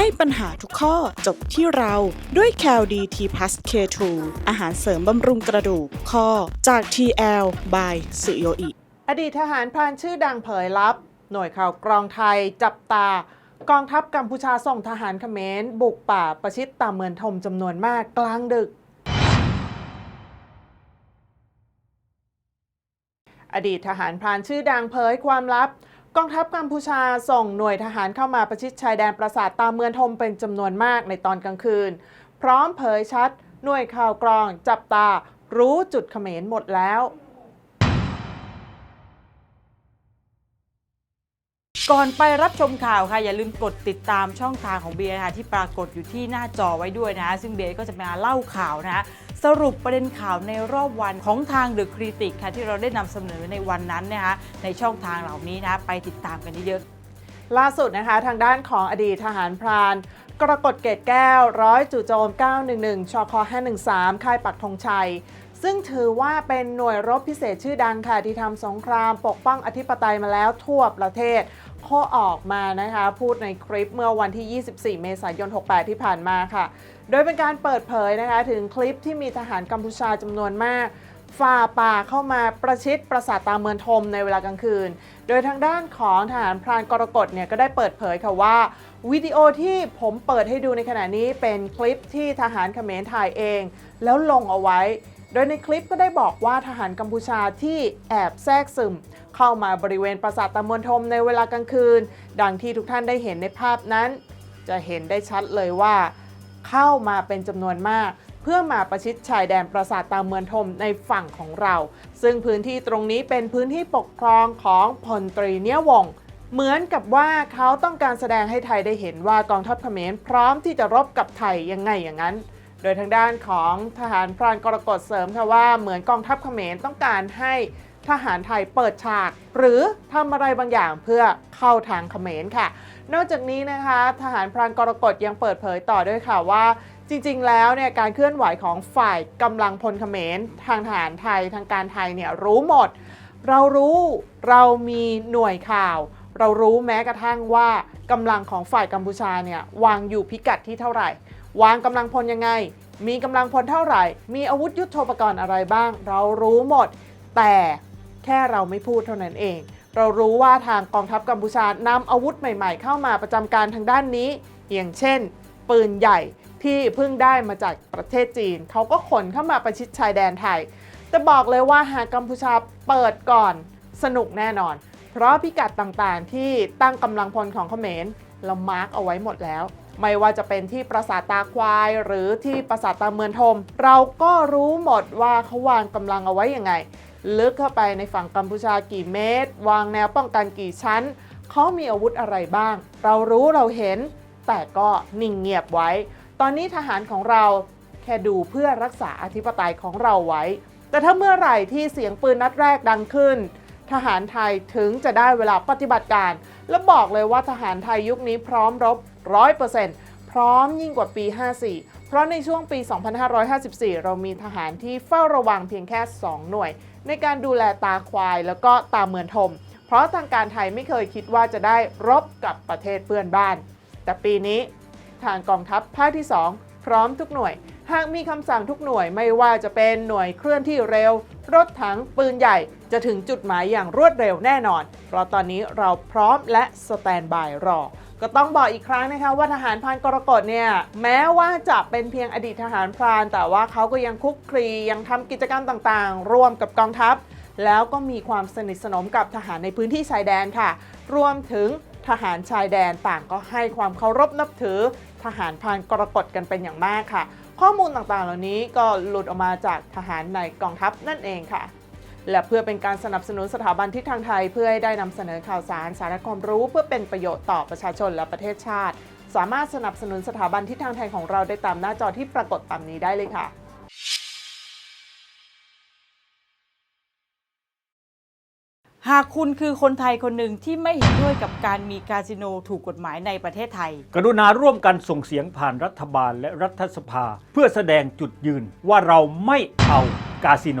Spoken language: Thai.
ให้ปัญหาทุกข้อจบที่เราด้วย c a l d t p l u s K2 อาหารเสริมบำรุงกระดูกข้อจาก TL by สุโยอิ อดีตทหารพรานชื่อดังเผยลับ หน่วยข่าวกรองไทยจับตา กองทัพกัมพูชาส่งทหารเขมรบุกป่าประชิดตามเมืองทมจำนวนมากกลางดึกอดีตทหารพรานชื่อดังเผยความลับ กองทัพกัมพูชาส่งหน่วยทหารเข้ามาประชิดชายแดนปราสาทตามเมืองทมเป็นจำนวนมากในตอนกลางคืน พร้อมเผยชัด หน่วยข่าวกรองจับตารู้จุดเขมรหมดแล้วก่อนไปรับชมข่าวค่ะ อย่าลืมกดติดตามช่องทางของเบียร์นะคะที่ปรากฏอยู่ที่หน้าจอไว้ด้วยนะ ซึ่งเบียร์ก็จะมาเล่าข่าวนะ สรุปประเด็นข่าวในรอบวันของทางเดอะคริติกค่ะที่เราได้นำเสนอในวันนั้นนะคะในช่องทางเหล่านี้นะไปติดตามกันเยอะล่าสุดนะคะทางด้านของอดีตทหารพรานกรกฎเกตแก้วร้อยจู่โจม 911ชค513 ค่ายปักธงชัย ซึ่งถือว่าเป็นหน่วยรบพิเศษชื่อดังค่ะ ที่ทำสงครามปกป้องอธิปไตยมาแล้วทั่วประเทศ ข้อออกมานะคะ พูดในคลิปเมื่อวันที่ 24 เมษายน 68 ที่ผ่านมาค่ะ โดยเป็นการเปิดเผยนะคะถึงคลิปที่มีทหารกัมพูชาจำนวนมากฝ่าป่าเข้ามาประชิดปราสาทตาเมืองทมในเวลากลางคืน โดยทางด้านของทหารพรานกรกฎเนี่ยก็ได้เปิดเผยค่ะว่า วิดีโอที่ผมเปิดให้ดูในขณะนี้เป็นคลิปที่ทหารเขมรถ่ายเอง แล้วลงเอาไว้ ดยในคลิปก็ได้บอกว่าทหารกัมพูชาที่แอบแทรกซึม เข้ามาบริเวณปราสาทตามเมืองทมในเวลากลางคืน ดังที่ทุกท่านได้เห็นในภาพนั้น จะเห็นได้ชัดเลยว่า เข้ามาเป็นจำนวนมาก เพื่อมาประชิดชายแดนปราสาทตามเมืองทมในฝั่งของเรา ซึ่งพื้นที่ตรงนี้เป็นพื้นที่ปกครองของพลตรีเนียวงเหมือนกับว่าเขาต้องการแสดงให้ไทยได้เห็นว่ากองทัพเขมรพร้อมที่จะรบกับไทยยังไงอย่างนั้น ดยทางด้านของทหารพรานกรกฎเสริมค่ะว่าเหมือนกองทัพเขมรต้องการให้ทหารไทยเปิดฉาก หรือทำอะไรบางอย่างเพื่อเข้าทางเขมรค่ะ นอกจากนี้นะคะ ทหารพรานกรกฎยังเปิดเผยต่อด้วยค่ะว่า จริง ๆ แล้วเนี่ยการเคลื่อนไหวของฝ่ายกำลังพลเขมร ทางทหารไทยทางการไทยเนี่ยรู้หมด เรารู้เรามีหน่วยข่าว เรารู้แม้กระทั่งว่ากำลังของฝ่ายกัมพูชาเนี่ยวางอยู่พิกัดที่เท่าไหร่ วางกำลังพลยังไง มีกำลังพลเท่าไหร่ มีอาวุธยุโทโธปกรณ์อะไรบ้าง เรารู้หมด แต่แค่เราไม่พูดเท่านั้นเอง เรารู้ว่าทางกองทัพกัมพูชานำอาวุธใหม่ๆ เข้ามาประจำการทางด้านนี้ อย่างเช่น ปืนใหญ่ที่เพิ่งได้มาจากประเทศจีน เขาก็ขนเข้ามาประชิดชายแดนไทย แต่บอกเลยว่าหากกัมพูชาเปิดก่อนสนุกแน่นอน เพราะพิกัดต่างๆที่ตั้งกำลังพลของเขมรเรามาร์กเอาไว้หมดแล้ว ไม่ว่าจะเป็นที่ปราสาทตาควาย หรือที่ปราสาทตาเมืองทม เราก็รู้หมดว่าเขาวางกำลังเอาไว้ยังไง ลึกเข้าไปในฝั่งกัมพูชากี่เมตร วางแนวป้องกันกี่ชั้น เขามีอาวุธอะไรบ้าง เรารู้เราเห็น แต่ก็นิ่งเงียบไว้ ตอนนี้ทหารของเราแค่ดูเพื่อรักษาอธิปไตยของเราไว้ แต่ถ้าเมื่อไหร่ที่เสียงปืนนัดแรกดังขึ้น ทหารไทยถึงจะได้เวลาปฏิบัติการ และบอกเลยว่าทหารไทยยุคนี้พร้อมรบ 100%พร้อมยิ่งกว่าปี 54 เพราะในช่วงปี 2554 เรามีทหารที่เฝ้าระวังเพียงแค่ 2 หน่วย ในการดูแลตาควายแล้วก็ตาเหมือนทม เพราะทางการไทยไม่เคยคิดว่าจะได้รบกับประเทศเพื่อนบ้าน แต่ปีนี้ทางกองทัพภาคที่ 2 พร้อมทุกหน่วยหากมีคำสั่งทุกหน่วยไม่ว่าจะเป็นหน่วยเคลื่อนที่เร็ว รถถังปืนใหญ่ จะถึงจุดหมายอย่างรวดเร็วแน่นอน เพราะตอนนี้เราพร้อมและสแตนบายรอ ก็ต้องบอกอีกครั้งนะคะว่าทหารพรานกรกฎเนี่ยแม้ว่าจะเป็นเพียงอดีตทหารพราน แต่ว่าเขาก็ยังคุกคลียังทำกิจกรรมต่างๆ ร่วมกับกองทัพ แล้วก็มีความสนิทสนมกับทหารในพื้นที่ชายแดนค่ะ รวมถึงทหารชายแดนต่างก็ให้ความเคารพนับถือ ทหารพรานกรกฎกันเป็นอย่างมากค่ะ ข้อมูลต่างๆเหล่านี้ก็หลุดออกมาจากทหารในกองทัพนั่นเองค่ะ และเพื่อเป็นการสนับสนุนสถาบันทิศทางไทย เพื่อให้ได้นำเสนอข่าวสาร สาระความรู้ เพื่อเป็นประโยชน์ต่อประชาชนและประเทศชาติ สามารถสนับสนุนสถาบันทิศทางไทยของเราได้ตามหน้าจอที่ปรากฏตามนี้ได้เลยค่ะหากคุณคือคนไทยคนหนึ่งที่ไม่เห็นด้วยกับการมีคาสิโนถูกกฎหมายในประเทศไทย กรุณาร่วมกันส่งเสียงผ่านรัฐบาลและรัฐสภา เพื่อแสดงจุดยืนว่าเราไม่เอากาสิโน